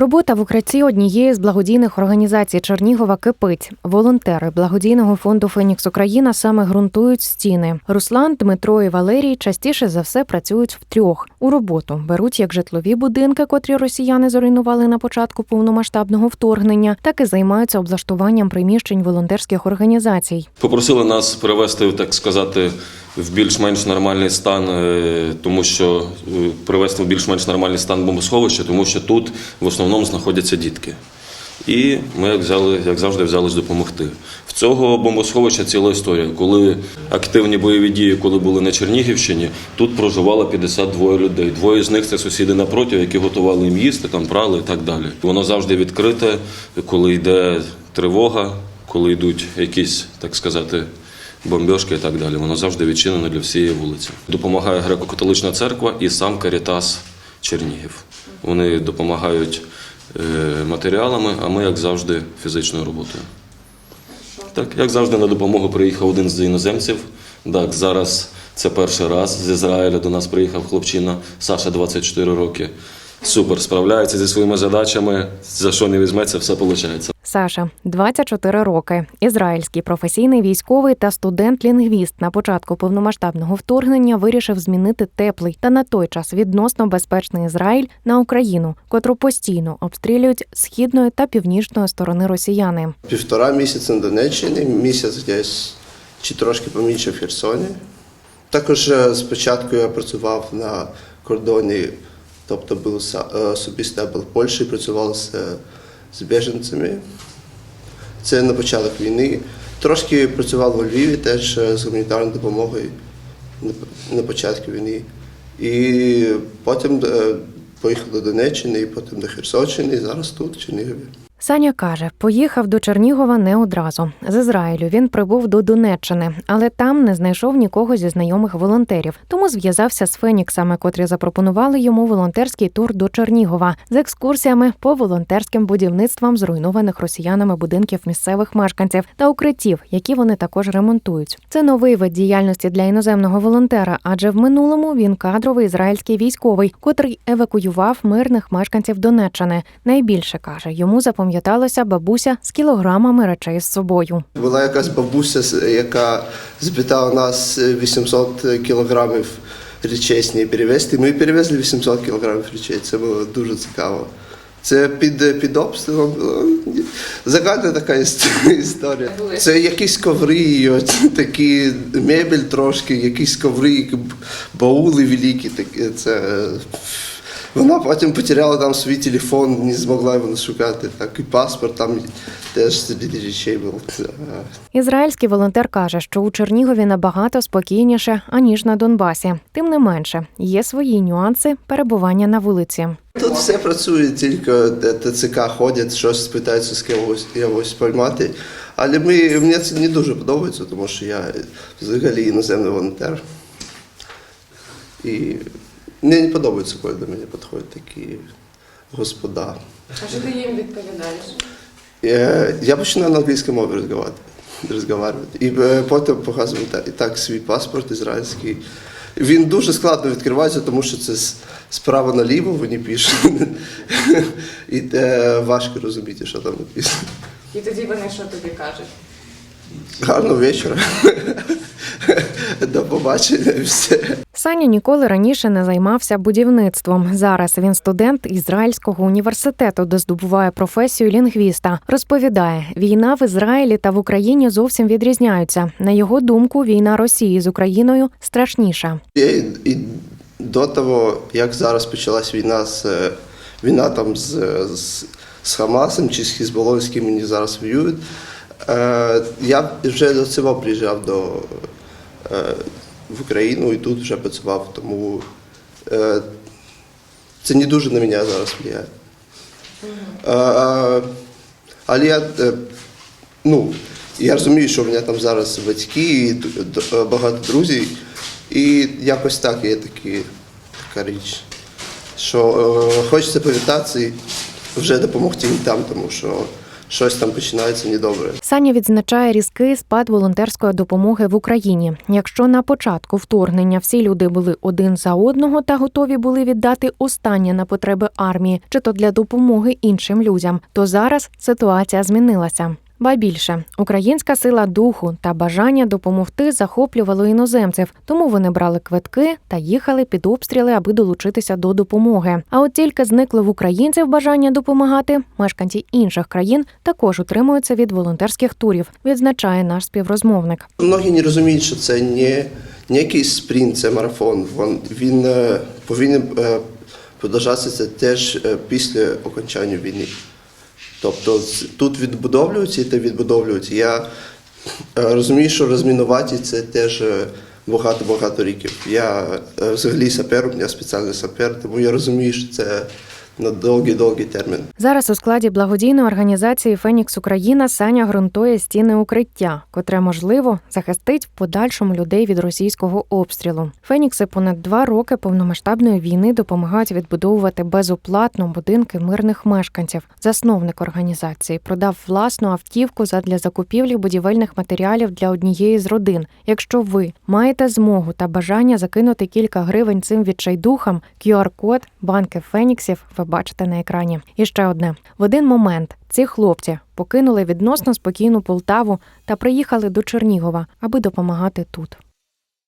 Робота в укритті однієї з благодійних організацій Чернігова кипить. Волонтери благодійного фонду Фенікс Україна саме ґрунтують стіни. Руслан, Дмитро і Валерій частіше за все працюють втрьох. У роботу беруть як житлові будинки, котрі росіяни зруйнували на початку повномасштабного вторгнення, так і займаються облаштуванням приміщень волонтерських організацій. Попросили нас привести, так сказати, в більш-менш нормальний стан, е, тому що е, привести в більш-менш нормальний стан бомбосховище, тому що тут в основному знаходяться дітки. І ми, як взяли, як завжди, взялись допомогти. В цього бомбосховища ціла історія. Коли активні бойові дії, коли були на Чернігівщині, тут проживало 52 людей. Двоє з них це сусіди напроти, які готували їм їсти, там прали і так далі. Воно завжди відкрите, коли йде тривога, коли йдуть якісь, так сказати, бомбьошки і так далі. Воно завжди відчинено для всієї вулиці. Допомагає греко-католична церква і сам Карітас Чернігів. Вони допомагають е, матеріалами, а ми, як завжди, фізичною роботою. Так, як завжди, на допомогу приїхав один з іноземців. Так, зараз це перший раз з Ізраїля до нас приїхав хлопчина Саша, 24 роки. Супер, справляється зі своїми задачами. За що не візьметься, все виходить. Саша 24 роки, ізраїльський професійний військовий та студент-лінгвіст на початку повномасштабного вторгнення вирішив змінити теплий та на той час відносно безпечний Ізраїль на Україну, котру постійно обстрілюють східної та північної сторони росіяни. Півтора місяця на Донеччині, місяць десь чи трошки поменше в Херсоні. Також е, спочатку я працював на кордоні, тобто був особисто був собі стебл в Польщі, працював з, е, з біженцями. Це на початок війни. Трошки працював у Львові теж е, з гуманітарною допомогою на, початку війни. І потім е, поїхав до Донеччини, і потім до Херсонщини, і зараз тут, в Чернігові. Саня каже, поїхав до Чернігова не одразу. З Ізраїлю він прибув до Донеччини, але там не знайшов нікого зі знайомих волонтерів. Тому зв'язався з Феніксами, котрі запропонували йому волонтерський тур до Чернігова з екскурсіями по волонтерським будівництвам зруйнованих росіянами будинків місцевих мешканців та укриттів, які вони також ремонтують. Це новий вид діяльності для іноземного волонтера, адже в минулому він кадровий ізраїльський військовий, котрий евакуював мирних мешканців Донеччини. Найбільше каже, йому запам'яталася бабуся з кілограмами речей з собою. Була якась бабуся, яка запитала нас е, 800 кілограмів речей з неї перевезти. Ми перевезли 800 кілограмів речей. Це було дуже цікаво. Це під, під обстрілом. Загальна така історія. Це якісь коври, такі мебель трошки, якісь коври, баули великі. Такі. Це, е, вона потім потеряла там свій телефон, не змогла його шукати. Так, і паспорт там теж серед речей був. Ізраїльський волонтер каже, що у Чернігові набагато спокійніше аніж на Донбасі. Тим не менше, є свої нюанси перебування на вулиці. Тут все працює, тільки ТЦК ходять, щось питаються з кимось якогось поймати. Але ми, мені це не дуже подобається, тому що я взагалі іноземний волонтер. І мені не подобається, коли до мене підходять такі господа. А що ти їм відповідаєш? Е, Я починаю на англійській мові розмовляти. розмовляти. І е, потім показую і так свій паспорт ізраїльський. Він дуже складно відкривається, тому що це справа наліво, вони пишуть. І е, важко розуміти, що там написано. І тоді вони що тобі кажуть? Гарного вечора. До побачення і все. Саня ніколи раніше не займався будівництвом. Зараз він студент Ізраїльського університету, де здобуває професію лінгвіста. Розповідає, війна в Ізраїлі та в Україні зовсім відрізняються. На його думку, війна Росії з Україною страшніша. І, і до того, як зараз почалась війна з е, війна там з, з, з Хамасом чи з Хізболою, з ким вони зараз воюють, е, я вже до цього приїжджав до, е, в Україну і тут вже працював, тому е, це не дуже на мене зараз впливає. Е, але я, е, ну, я розумію, що в мене там зараз батьки і багато друзів, і якось так є такі, така річ, що е, хочеться повітатися і вже допомогти їм там, тому що щось там починається недобре. Саня відзначає різкий спад волонтерської допомоги в Україні. Якщо на початку вторгнення всі люди були один за одного та готові були віддати останнє на потреби армії, чи то для допомоги іншим людям, то зараз ситуація змінилася. Ба більше українська сила духу та бажання допомогти захоплювало іноземців, тому вони брали квитки та їхали під обстріли, аби долучитися до допомоги. А от тільки зникло в українців бажання допомагати, мешканці інших країн також утримуються від волонтерських турів, відзначає наш співрозмовник. Многі не розуміють, що це не, не якийсь спринт, це марафон. Він, е, повинен е, продовжатися теж е, після окончання війни. Тобто тут відбудовлюються і те відбудовлюються. Я е, розумію, що розмінувати це теж е, багато-багато років. Я е, взагалі сапер, у мене спеціальний сапер, тому я розумію, що це на довгий-довгий термін. Зараз у складі благодійної організації Фенікс Україна Саня ґрунтує стіни укриття, котре можливо захистить в подальшому людей від російського обстрілу. Фенікси понад два роки повномасштабної війни допомагають відбудовувати безоплатно будинки мирних мешканців. Засновник організації продав власну автівку задля закупівлі будівельних матеріалів для однієї з родин. Якщо ви маєте змогу та бажання закинути кілька гривень цим відчайдухам, QR-код банки Феніксів ви бачите на екрані. І ще одне: в один момент ці хлопці покинули відносно спокійну Полтаву та приїхали до Чернігова, аби допомагати тут.